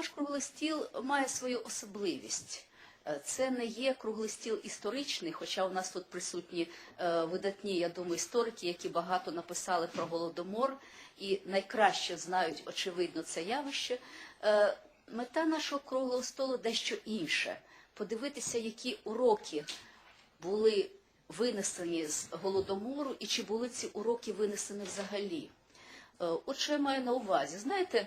наш круглий стіл має свою особливість. Е, Це не є круглий стіл історичний, хоча у нас тут присутні е, видатні, я думаю, історики, які багато написали про голодомор і найкраще знають, очевидно, це явище. Е, Мета нашого круглого столу дещо інше. Подивитися, які уроки були винесені з голодомору, і чи були ці уроки винесені взагалі. От що я маю на увазі. Знаєте,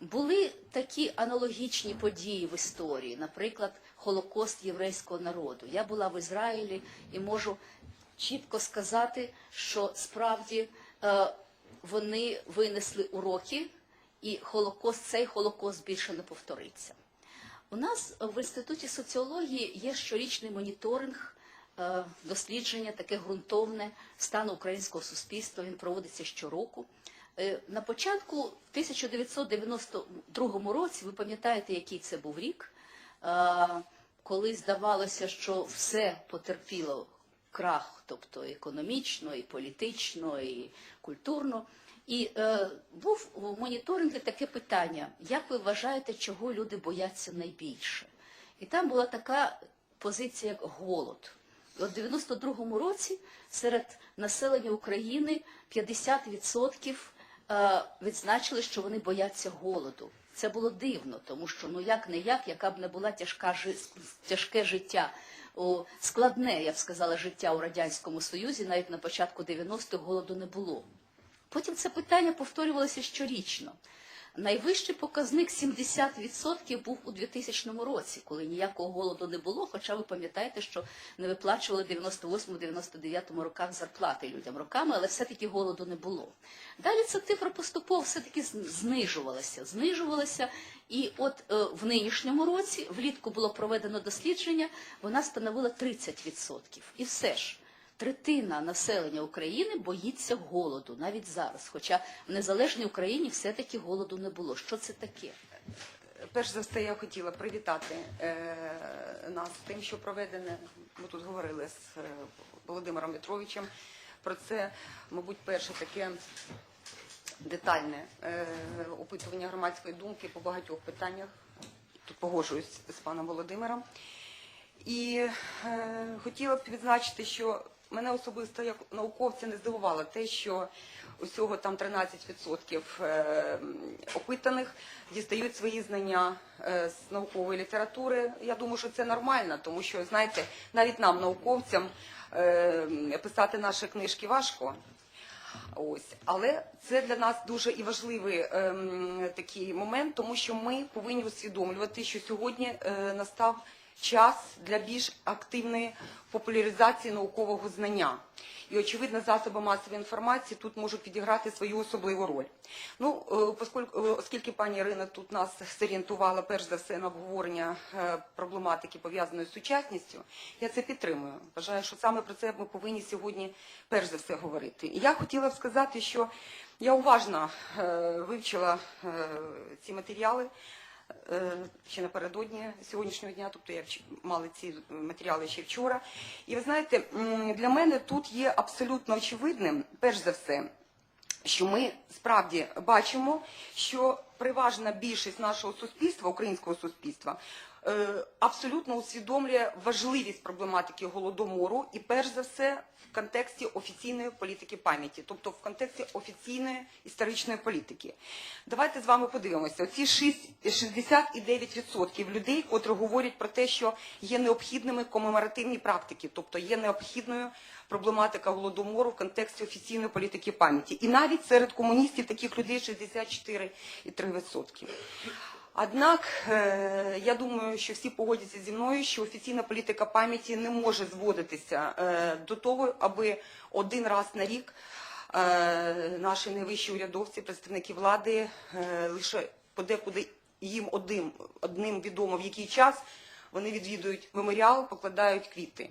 були такі аналогічні події в історії, наприклад, Холокост єврейського народу. Я була в Ізраїлі і можу чітко сказати, що справді е, вони винесли уроки, і Холокост, цей Холокост більше не повториться. У нас в інституті соціології є щорічний моніторинг, е, дослідження таке ґрунтовне стану українського суспільства. Він проводиться щороку. Е, На початку, в 1992 році, ви пам'ятаєте, який це був рік, е, коли здавалося, що все потерпіло крах, тобто економічно, і політично, і культурно. І е, був у моніторингі таке питання: як ви вважаєте, чого люди бояться найбільше? І там була така позиція, як голод. І от в 92-му році серед населення України 50% е, відзначили, що вони бояться голоду. Це було дивно, тому що ну як не як, яка б не була тяжка тяжке життя, о, складне, я б сказала, життя у радянському союзі, навіть на початку 90-х голоду не було. Потім це питання повторювалося щорічно. Найвищий показник 70% був у 2000 році, коли ніякого голоду не було, хоча ви пам'ятаєте, що не виплачували в 98-99 роках зарплати людям роками, але все-таки голоду не було. Далі ця цифра поступово все-таки знижувалася, знижувалася, і от е, в нинішньому році влітку було проведено дослідження, вона становила 30%. І все ж. Третина населення України боїться голоду навіть зараз. Хоча в незалежній Україні все-таки голоду не було. Що це таке? Перш за все, я хотіла привітати е, нас тим, що проведене. Ми тут говорили з е, Володимиром Петровичем про це, мабуть, перше таке детальне е, опитування громадської думки по багатьох питаннях. Тут погоджуюсь з паном Володимиром. І е, хотіла б відзначити, що мене особисто як науковця не здивувало те, що усього там 13% е, опитаних дістають свої знання е, з наукової літератури. Я думаю, що це нормально, тому що, знаєте, навіть нам, науковцям, е, писати наші книжки важко. Ось, але це для нас дуже і важливий ем, такий момент, тому що ми повинні усвідомлювати, що сьогодні е, настав час для більш активної популяризації наукового знання. І очевидно, засоби масової інформації тут можуть відіграти свою особливу роль. Ну, е, е, оскільки пані Ірина тут нас зорієнтувала перш за все на обговорення е, проблематики пов'язаної з сучасністю, я це підтримую. Вважаю, що саме про це ми повинні сьогодні перш за все говорити. І я хотіла б сказати, що я уважно вивчила ці матеріали ще напередодні сьогоднішнього дня, тобто я мала ці матеріали ще вчора. І ви знаєте, для мене тут є абсолютно очевидним, перш за все, що ми справді бачимо, що переважна більшість нашого суспільства, українського суспільства, е, абсолютно усвідомлює важливість проблематики голодомору і перш за все в контексті офіційної політики пам'яті, тобто в контексті офіційної історичної політики. Давайте з вами подивимося. Оці 6 69% людей, котрі говорять про те, що є необхідними комеморативні практики, тобто є необхідною проблематика голодомору в контексті офіційної політики пам'яті. І навіть серед комуністів таких людей 64,3%. Однак е, я думаю, що всі погодяться зі мною, що офіційна політика пам'яті не може зводитися е, до того, аби один раз на рік е, наші найвищі урядовці, представники влади, лише подекуди їм одним, одним відомо в який час вони відвідують меморіал, покладають квіти.